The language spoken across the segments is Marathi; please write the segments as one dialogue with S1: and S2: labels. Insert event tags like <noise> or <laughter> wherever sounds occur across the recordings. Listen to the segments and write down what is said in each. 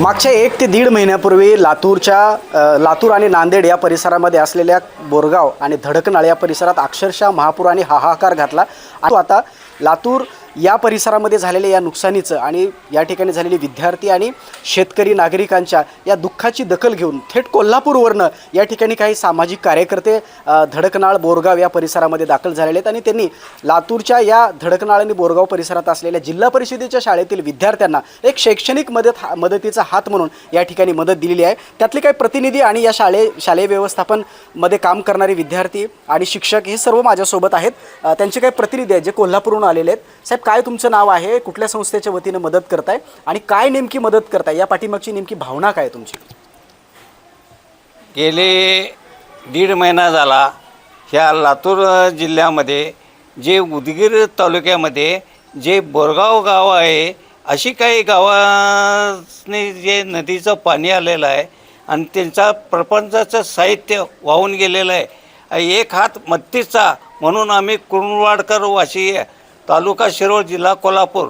S1: मागच्या एक ते दीड महिन्यापूर्वी लातूरच्या लातूर आणि नांदेड या परिसरामध्ये असलेल्या बोरगाव आणि धडकनाळ या परिसरात अक्षरशः महापुराने हाहाकार घातला. तो आता लातूर या परिसरामध्ये झालेल्या या नुकसानीचं आणि या ठिकाणी झालेली विद्यार्थी आणि शेतकरी नागरिकांच्या या दुःखाची दखल घेऊन थेट कोल्हापूरवरनं या ठिकाणी काही सामाजिक कार्यकर्ते धडकनाळ बोरगाव या परिसरामध्ये दाखल झालेले आहेत आणि त्यांनी लातूरच्या या धडकनाळ आणि बोरगाव परिसरात असलेल्या जिल्हा परिषदेच्या शाळेतील विद्यार्थ्यांना एक शैक्षणिक मदत हा- मदतीचा हात म्हणून या ठिकाणी मदत दिलेली आहे. त्यातले काही प्रतिनिधी आणि या शाळे शालेय व्यवस्थापनमध्ये काम करणारे विद्यार्थी आणि शिक्षक हे सर्व माझ्यासोबत आहेत. त्यांचे काही प्रतिनिधी आहेत जे कोल्हापूरहून आलेले आहेत. साहेब काय तुमचं नाव आहे कुठल्या संस्थेच्या वतीनं मदत करताय आणि काय नेमकी मदत करताय? या पाठीमागची नेमकी भावना काय आहे तुमची?
S2: गेले दीड महिना झाला ह्या लातूर जिल्ह्यामध्ये जे उदगीर तालुक्यामध्ये जे बोरगाव गाव आहे अशी काही गावाने जे नदीचं पाणी आलेलं आहे आणि त्यांचा प्रपंचाचं साहित्य वाहून गेलेलं आहे. एक हात मत्तीचा म्हणून आम्ही कुरुणवाडकर वाशी तालुका शिरोळ जिल्हा कोल्हापूर.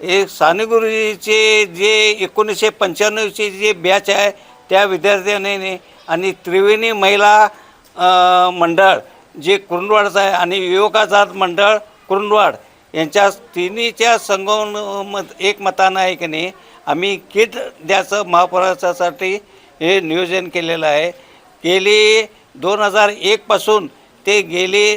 S2: हे सानेगुरुजीचे जे एकोणीसशे पंच्याण्णवचे जे बॅच आहे त्या विद्यार्थ्यांनी आणि त्रिवेणी महिला मंडळ जे कुरुंदवाडचं आहे आणि युवकाजात मंडळ कुरुंदवाड यांच्या तिन्हीच्या संगम मत एक मतानं आहे की नाही आम्ही किट द्याचं महापुरासाठी हे नियोजन केलेलं आहे. गेली दोन हजार एकपासून ते गेली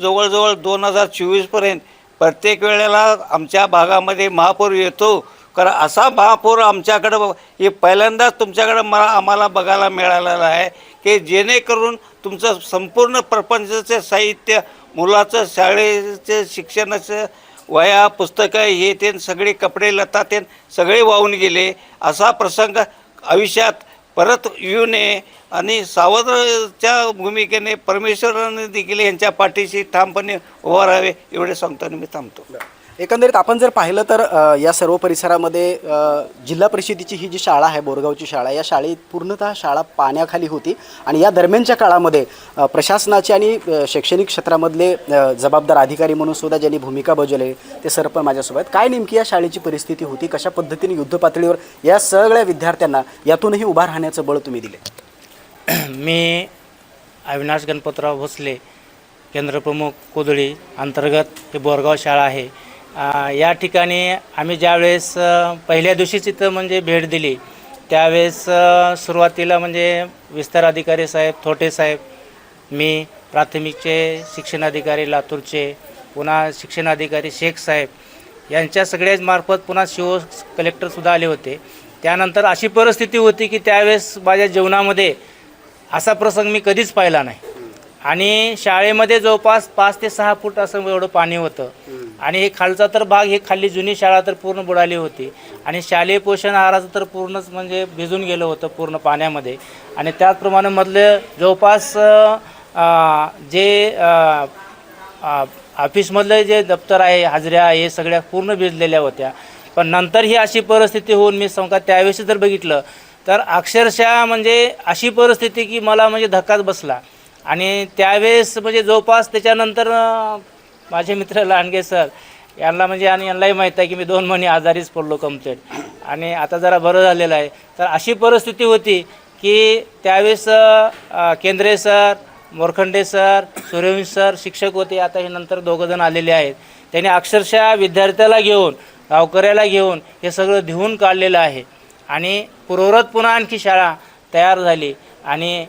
S2: जवळजवळ दोन हजार चोवीसपर्यंत प्रत्येक वेळेला आमच्या भागामध्ये महापूर येतो. कारण असा महापूर आमच्याकडं हे पहिल्यांदाच तुमच्याकडं मला आम्हाला बघायला मिळालेलं आहे की जेणेकरून तुमचं संपूर्ण प्रपंचाचं साहित्य मुलाचं शाळेचं शिक्षणाचं वया पुस्तकं हे ते सगळे कपडे लता ते सगळे वाहून गेले. असा प्रसंग आयुष्यात परत येऊ नये आणि सावधच्या भूमिकेने परमेश्वराने देखील यांच्या पाठीशी ठामपणे उभं राहावे एवढे सांगताना मी थांबतो.
S1: एकंदरीत आपण जर पाहिलं तर अ, या सर्व परिसरामध्ये अ, जिल्हा परिषदेची ही जी शाळा आहे बोरगावची शाळा या शाळेत पूर्णतः शाळा पाण्याखाली होती आणि या दरम्यानच्या काळामध्ये अ, प्रशासनाचे आणि अ, शैक्षणिक क्षेत्रामधले अ, जबाबदार अधिकारी म्हणून सुद्धा ज्यांनी भूमिका बजावली ते सर पण माझ्यासोबत. काय नेमकी या शाळेची परिस्थिती होती? कशा पद्धतीने युद्ध पातळीवर या सगळ्या विद्यार्थ्यांना यातूनही उभा राहण्याचं बळ तुम्ही दिले? <clears throat>
S3: मी अविनाश गणपतराव भोसले केंद्रप्रमुख कोदळी अंतर्गत हे बोरगाव शाळा आहे. या ठिकाणी आम्ही ज्यावेळेस पहिल्या दिवशीच इथं म्हणजे भेट दिली त्यावेळेस सुरुवातीला म्हणजे विस्तार अधिकारी साहेब थोटे साहेब मी प्राथमिकचे शिक्षणाधिकारी लातूरचे पुन्हा शिक्षणाधिकारी शेख साहेब यांच्या सगळ्याच मार्फत पुन्हा शिव कलेक्टरसुद्धा आले होते. त्यानंतर अशी परिस्थिती होती की त्यावेळेस माझ्या जीवनामध्ये असा प्रसंग मी कधीच पाहिला नाही. आणि शाळेमध्ये जवळपास पाच ते सहा फूट असं एवढं पाणी होतं. आणि हे खालचा तर भाग ही खाली जुनी शाळा तर पूर्ण बुडाली होती. आणि शालेय पोषण आहाराचं तर पूर्णच म्हणजे भिजून गेलं होतं पूर्ण पाण्यामध्ये. आणि त्याचप्रमाणे मधलं जवळपास जे ऑफिसमधलं जे दप्तर आहे हाजऱ्या हे सगळ्या पूर्ण भिजलेल्या होत्या. पण नंतर ही अशी परिस्थिती होऊन मी समका त्यावेळेस जर बघितलं तर अक्षरशः म्हणजे अशी परिस्थिती की मला म्हणजे धक्काच बसला. आणि त्यावेळेस म्हणजे जवळपास त्याच्यानंतर माझे मित्र लांडगे सर यांना म्हणजे आणि यांनाही माहीत आहे की मी दोन महिने आजारीच पडलो कमतेड आणि आता जरा बरं झालेलं आहे. तर अशी परिस्थिती होती की त्यावेळेस Kendre sir Morkhande sir Suryavansh sir शिक्षक होते. आता हे नंतर दोघंजण आलेले आहेत. त्यांनी अक्षरशः विद्यार्थ्याला घेऊन गावकऱ्याला घेऊन हे सगळं धुवून काढलेलं आहे. आणि पूर्वरत पुन्हा आणखी शाळा तयार झाली. आणि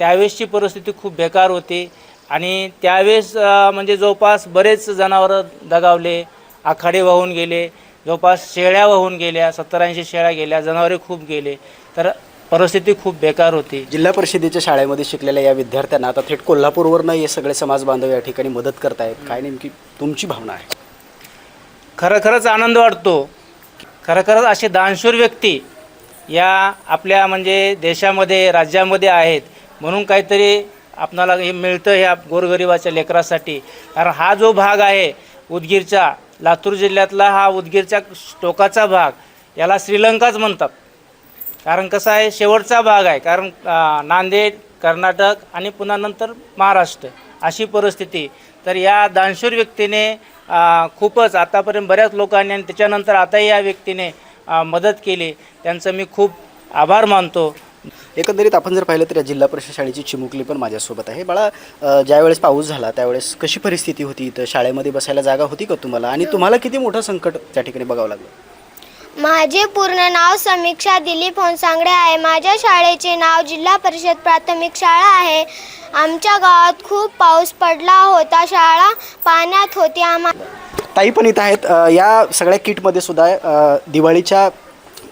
S3: त्यावेळेसची परिस्थिती खूप बेकार होती. आणि त्यावेळेस म्हणजे जवळपास बरेच जनावरं दगावले आखाडे वाहून गेले जवळपास शेळ्या वाहून गेल्या सत्तर ऐंशी शेळ्या गेल्या जनावरे खूप गेले. तर परिस्थिती खूप बेकार होती.
S1: जिल्हा परिषदेच्या शाळेमध्ये शिकलेल्या या विद्यार्थ्यांना आता थेट कोल्हापूरवरनं हे सगळे समाज बांधव या ठिकाणी मदत करतायत. काय नेमकी तुमची भावना आहे?
S3: खरं खरंच आनंद वाटतो. खरं खरंच असे दानशूर व्यक्ती या आपल्या म्हणजे देशामध्ये राज्यामध्ये आहेत. म्हणून काहीतरी आपणाला हे मिळतं ह्या गोरगरिबाच्या लेकरासाठी. कारण हा जो भाग आहे उदगीरचा लातूर जिल्ह्यातला हा उदगीरच्या टोकाचा भाग याला श्रीलंकाच म्हणतात. कारण कसं आहे शेवटचा भाग आहे. कारण नांदेड कर्नाटक आणि पुन्हा नंतर महाराष्ट्र अशी परिस्थिती. तर या दानशूर व्यक्तीने खूपच आतापर्यंत बऱ्याच लोकांनी आणि त्याच्यानंतर आताही या व्यक्तीने मदत केली. त्यांचं मी खूप आभार मानतो.
S1: एकंदरीत आपण जर पाहिलं तर या जिल्हा परिषद शाळेची चिमुकली पण माझ्यासोबत आहे. बाळा ज्यावेळेस पाऊस झाला त्यावेळेस कशी परिस्थिती होती इथं? शाळेमध्ये बसायला जागा होती का तुम्हाला? आणि तुम्हाला किती मोठं संकट त्या ठिकाणी बघावं लागलं?
S4: माझे पूर्ण नाव समीक्षा दिलीप होनसांगडे आहे. माझ्या शाळेचे नाव जिल्हा परिषद प्राथमिक शाळा आहे. आमच्या गावात खूप पाऊस पडला होता. शाळा पाण्यात होती आम्हा
S1: ताई पण इथं आहेत. अ, या सगळ्या किटमध्ये सुद्धा अ, दिवाळीच्या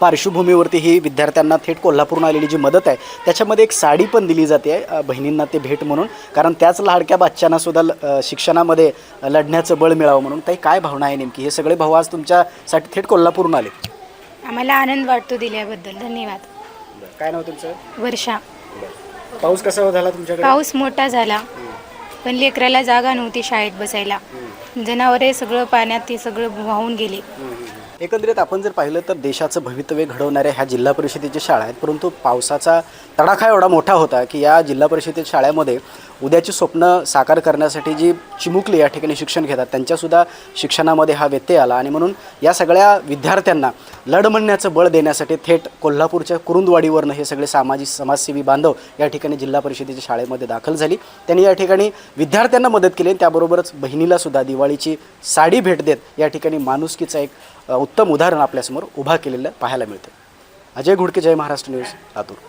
S1: पार्श्वभूमीवरती ही विद्यार्थ्यांना थेट कोल्हापूरून आलेली जी मदत आहे त्याच्यामध्ये एक साडी पण दिली जाते बहिणींना ते भेट म्हणून. कारण त्याच लाडक्या बाच्च्यांना सुद्धा शिक्षणामध्ये लढण्याचं बळ मिळावं म्हणून. ताई काय भावना आहे नेमकी? हे सगळे भाऊ आज तुमच्यासाठी थेट कोल्हापूरून आले.
S5: आम्हाला आनंद वाटतो दिल्याबद्दल. धन्यवाद.
S1: काय नाव तुमचं?
S5: वर्षा.
S1: पाऊस कसा झाला तुमच्याकडे?
S5: पाऊस मोठा झाला. पण लेकराला जागा नव्हती शाळेत बसायला. जनावरे सगळं पाण्यात ते सगळं वाहून गेले.
S1: एकंदरीत आपण जर पाहिलं तर देशाचं भवितव्य घडवणाऱ्या ह्या जिल्हा परिषदेच्या शाळा आहेत परंतु पावसाचा तडाखा एवढा मोठा होता की या जिल्हा परिषदेच्या शाळेमध्ये उद्याची स्वप्न साकार करण्यासाठी जी चिमुकली या ठिकाणी शिक्षण घेतात त्यांच्यासुद्धा शिक्षणामध्ये हा व्यत्यय आला. आणि म्हणून या सगळ्या विद्यार्थ्यांना लढ म्हणण्याचं बळ देण्यासाठी थेट कोल्हापूरच्या कुरुंदवाडीवरनं हे सगळे सामाजिक समाजसेवी बांधव या ठिकाणी जिल्हा परिषदेच्या शाळेमध्ये दाखल झाली. त्यांनी या ठिकाणी विद्यार्थ्यांना मदत केली आणि त्याबरोबरच बहिणीलासुद्धा दिवाळीची साडी भेट देत या ठिकाणी माणुसकीचं एक उत्तम उदाहरण आपल्यासमोर उभा केलेलं पाहायला मिळतं अजय घुडके जय महाराष्ट्र न्यूज लातूर.